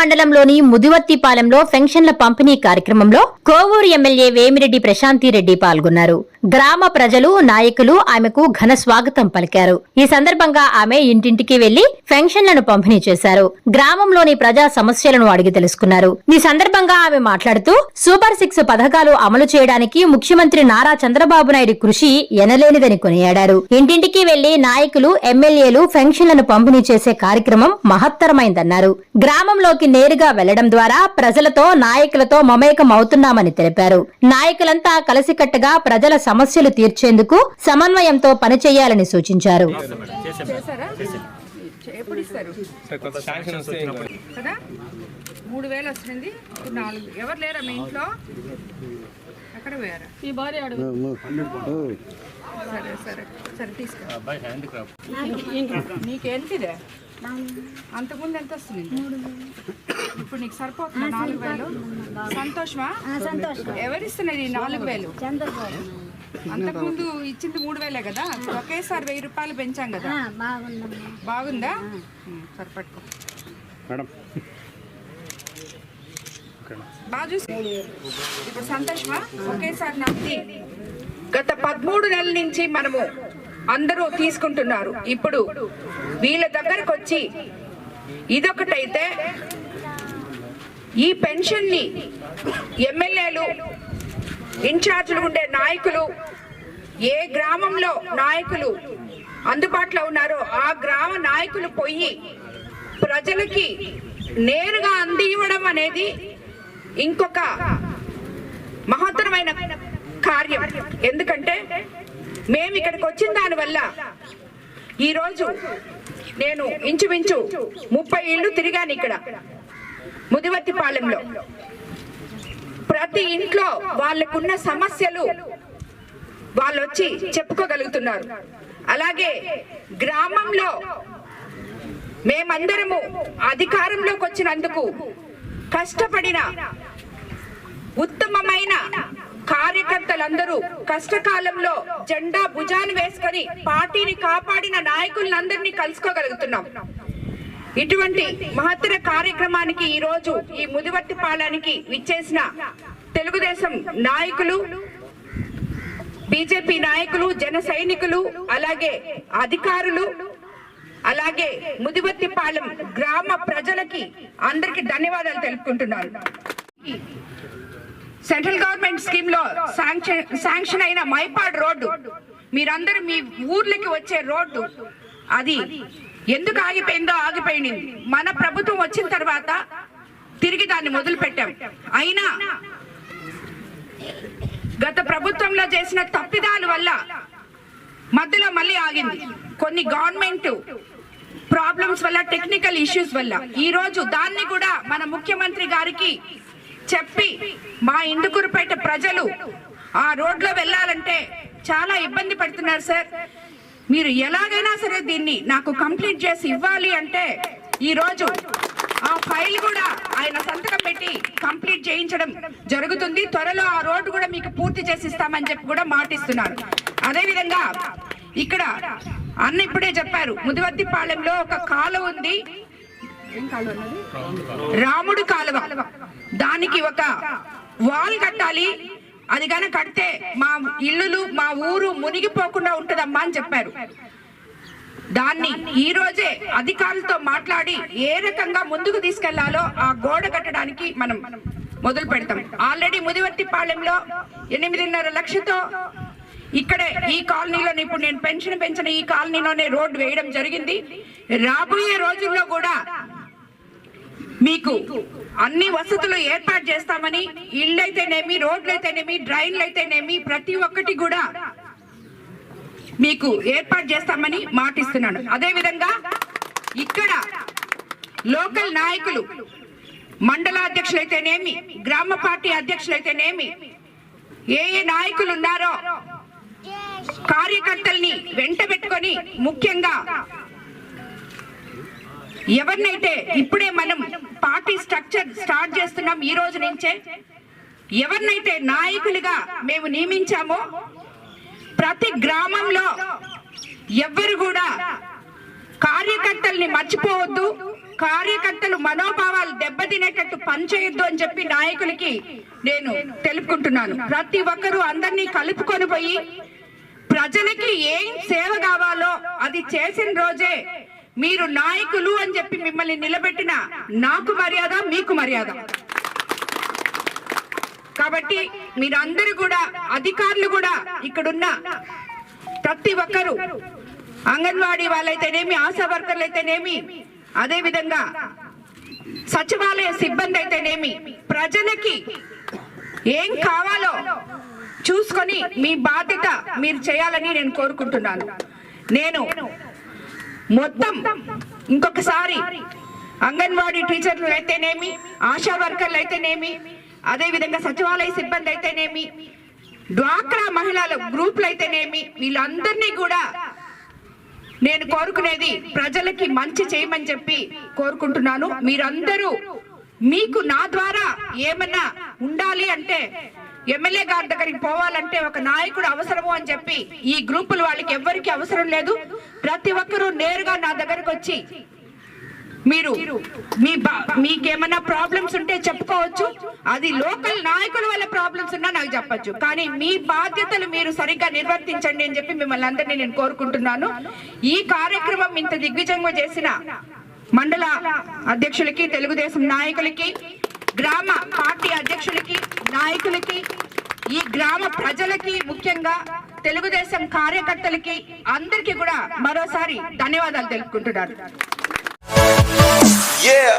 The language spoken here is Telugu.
మండలంలోని ముదివత్తిపాలెంలో పెన్షన్ల పంపిణీ కార్యక్రమంలో కోవూరు ఎమ్మెల్యే వేమిరెడ్డి ప్రశాంతిరెడ్డి పాల్గొన్నారు. గ్రామ ప్రజలు నాయకులు ఆమెకు ఘన స్వాగతం పలికారు. ఈ సందర్భంగా ఆమె ఇంటింటికి వెళ్ళి పెన్షన్లను పంపిణీ చేశారు. గ్రామంలోని ప్రజా సమస్యలను అడిగి తెలుసుకున్నారు. ఈ సందర్భంగా ఆమె మాట్లాడుతూ సూపర్ సిక్స్ పథకాలు అమలు చేయడానికి ముఖ్యమంత్రి నారా చంద్రబాబు నాయుడు కృషి ఎనలేనిదని కొనియాడారు. ఇంటింటికి వెళ్ళి నాయకులు ఎమ్మెల్యేలు పెన్షన్లను పంపిణీ చేసే కార్యక్రమం మహత్తరమైందన్నారు. గ్రామంలోకి నేరుగా వెళ్ళడం ద్వారా ప్రజలతో నాయకులతో మమేకం అవుతున్నామని తెలిపారు. నాయకులంతా కలిసికట్టుగా ప్రజల సమస్యలు తీర్చేందుకు సమన్వయంతో పనిచేయాలని సూచించారు. చేశారా? ఎప్పుడు ఇస్తారు శాంక్షన్ వస్తే ఇంకా కదా? మూడు వేలు వస్తుంది. ఇప్పుడు నాలుగు ఎవరు లేరా మీ ఇంట్లో? ఎక్కడ పోయారా? ఈ భార్య అడుగు. సరే సరే. సరే తీసుకో అబ్బాయి అంతకుముందు ఎంత వస్తుంది? ఇప్పుడు నీకు సరిపోతుందా నాలుగు వేలు? సంతోషమా? ఎవరు ఇస్తున్నారు ఈ నాలుగు వేలు? అంతకుముందు ఇచ్చింది మూడు వేలే కదా? ఒకేసారి వెయ్యి రూపాయలు పెంచాం కదా? బాగుందా? ఉం, సరే పట్టుకో. మేడం. బాగా చూసి. ఇప్పుడు సంతోషమా? ఒకేసారి నమ్మి గత పదమూడు నెలల నుంచి మనము అందరూ తీసుకుంటున్నారు. ఇప్పుడు వీళ్ళ దగ్గరకు వచ్చి ఇదొకటైతే ఈ పెన్షన్ని ఎమ్మెల్యేలు ఇన్ఛార్జ్లు ఉండే నాయకులు ఏ గ్రామంలో నాయకులు అందుబాటులో ఉన్నారో ఆ గ్రామ నాయకులు పోయి ప్రజలకి నేరుగా అందివ్వడం అనేది ఇంకొక మహత్తరమైన కార్యం. ఎందుకంటే మేము ఇక్కడికి వచ్చిన దానివల్ల ఈరోజు నేను ఇంచుమించు ముప్పై ఇళ్ళు తిరిగాను ఇక్కడ ముదివర్తిపాలెంలో ప్రతి ఇంట్లో వాళ్ళకున్న సమస్యలు వాళ్ళు వచ్చి చెప్పుకోగలుగుతున్నారు. అలాగే గ్రామంలో మేమందరము అధికారంలోకి వచ్చినందుకు కష్టపడిన ఉత్తమ కార్యకర్తలందరూ కష్టకాలంలో జెండా భుజాన్ని వేసుకొని పార్టీని కాపాడిన నాయకులందరినీ కలుసుకోగలుగుతున్నాం. ఇటువంటి మహత్తర కార్యక్రమానికి ఈ రోజు ఈ ముదివర్తి పాలానికి విచ్చేసిన తెలుగుదేశం నాయకులు బీజేపీ నాయకులు జన సైనికులు అలాగే అధికారులు అలాగే ముదివర్తిపాలెం గ్రామ ప్రజలకి అందరికి ధన్యవాదాలు తెలుపుకుంటున్నాను. సెంట్రల్ గవర్నమెంట్ స్కీమ్లో శాంక్షన్ శాంక్షన్ అయిన మైపాడ్ రోడ్డు. మీరందరూ మీ ఊర్లకి వచ్చే రోడ్డు. అది ఎందుకు ఆగిపోయిందో ఆగిపోయింది. మన ప్రభుత్వం వచ్చిన తర్వాత తిరిగి దాన్ని మొదలు పెట్టాం అయినా గత ప్రభుత్వంలో చేసిన తప్పిదాల వల్ల మధ్యలో మళ్ళీ ఆగింది. కొన్ని గవర్నమెంట్ ప్రాబ్లమ్స్ వల్ల టెక్నికల్ ఇష్యూస్ వల్ల. ఈ రోజు దాన్ని కూడా మన ముఖ్యమంత్రి గారికి చెప్పి మా ఇందుకూరుపేట ప్రజలు ఆ రోడ్లో వెళ్ళాలంటే చాలా ఇబ్బంది పడుతున్నారు సార్. మీరు ఎలాగైనా సరే దీన్ని నాకు కంప్లీట్ చేసి ఇవ్వాలి అంటే ఈ రోజు ఆ ఫైల్ కూడా ఆయన సంతకం పెట్టి కంప్లీట్ చేయించడం జరుగుతుంది. త్వరలో ఆ రోడ్డు కూడా మీకు పూర్తి చేసి ఇస్తామని చెప్పి కూడా మాటిస్తున్నారు. అదేవిధంగా ఇక్కడ అన్న ఇప్పుడే చెప్పారు ముదివర్తిపాలెంలో ఒక కాలువ ఉంది. రాముడు కాలువ. దానికి ఒక వాల్ కట్టాలి. అది కానీ కడితే మా ఇల్లులు మా ఊరు మునిగిపోకుండా ఉంటదమ్మా అని చెప్పారు. దాన్ని ఈ రోజే అధికారులతో మాట్లాడి ఏ రకంగా ముందుకు తీసుకెళ్ళాలో ఆ గోడ కట్టడానికి మనం మొదలు పెడతాం. ఆల్రెడీ ముదివర్టిపాలెంలో ఎనిమిదిన్నర లక్షతో ఇక్కడే ఈ కాలనీలోనే ఇప్పుడు నేను పెన్షన్ పెంచిన ఈ కాలనీలోనే రోడ్డు వేయడం జరిగింది. రాబోయే రోజుల్లో కూడా మీకు అన్ని వసతులు ఏర్పాటు చేస్తామని ఇళ్ళు అయితేనేమి రోడ్లు అయితేనేమి డ్రైన్లు అయితేనేమి ప్రతి ఒక్కటి కూడా మీకు ఏర్పాటు చేస్తామని మాటిస్తున్నాను. అదే విధంగా ఇక్కడ లోకల్ నాయకులు మండల అధ్యక్షులైతేనేమి గ్రామ పార్టీ అధ్యక్షులైతేనేమి ఏ ఏ నాయకులు ఉన్నారో కార్యకర్తల్ని వెంట పెట్టుకొని ముఖ్యంగా ఎవరినైతే ఇప్పుడే మనం పార్టీ స్ట్రక్చర్ స్టార్ట్ చేస్తున్నాం ఈ రోజు నుంచే ఎవరినైతే నాయకులుగా మేము నియమించామో ప్రతి గ్రామంలో ఎవ్వరు కూడా కార్యకర్తల్ని మర్చిపోవద్దు కార్యకర్తలు మనోభావాలు దెబ్బతినేటట్టు పనిచేయొద్దు అని చెప్పి నాయకులకి నేను తెలుపుకుంటున్నాను. ప్రతి ఒక్కరూ అందరినీ కలుపుకొని పోయి ప్రజలకి ఏం సేవ కావాలో అది చేసిన రోజే మీరు నాయకులు అని చెప్పి మిమ్మల్ని నిలబెట్టిన నాకు మర్యాద మీకు మర్యాద. కాబట్టి మీరందరూ కూడా అధికారులు కూడా ఇక్కడున్న ప్రతి ఒక్కరు అంగన్వాడీ వాళ్ళైతేనేమి ఆశా వర్కర్లు అయితేనేమి అదే విధంగా సచివాలయ సిబ్బంది అయితేనేమి ప్రజలకి ఏం కావాలో చూసుకొని మీ బాధ్యత మీరు చేయాలని నేను కోరుకుంటున్నాను. నేను మొత్తం ఇంకొకసారి అంగన్వాడీ టీచర్లు అయితేనేమి ఆశా వర్కర్లు అయితేనేమి అదేవిధంగా సచివాలయ సిబ్బంది అయితేనేమి డ్వాక్రా మహిళల గ్రూపులు అయితేనేమి వీళ్ళందరినీ కూడా నేను కోరుకునేది ప్రజలకి మంచి చేయమని చెప్పి కోరుకుంటున్నాను. మీరందరూ మీకు నా ద్వారా ఏమన్నా ఉండాలి అంటే ఎమ్మెల్యే గారి దగ్గరికి పోవాలంటే ఒక నాయకుడు అవసరము అని చెప్పి ఈ గ్రూపులు వాళ్ళకి ఎవరికి అవసరం లేదు. ప్రతి ఒక్కరూ నేరుగా నా దగ్గరకు వచ్చి మీరు మీ బా- మీకేమన్నా ప్రాబ్లమ్స్ ఉంటే చెప్పుకోవచ్చు. అది లోకల్ నాయకుల వల్ల ప్రాబ్లమ్స్ ఉన్నా నాకు చెప్పొచ్చు. కానీ మీ బాధ్యతలు మీరు సరిగ్గా నిర్వర్తించండి అని చెప్పి మిమ్మల్ని అందరినీ నేను కోరుకుంటున్నాను. ఈ కార్యక్రమం ఇంత దిగ్విజయంగా చేసిన మండల అధ్యక్షులకి తెలుగుదేశం నాయకులకి గ్రామ పార్టీ అధ్యక్షులకి నాయకులకి ఈ గ్రామ ప్రజలకి ముఖ్యంగా తెలుగుదేశం కార్యకర్తలకి అందరికీ కూడా మరోసారి ధన్యవాదాలు తెలుపుకుంటున్నారు Yeah.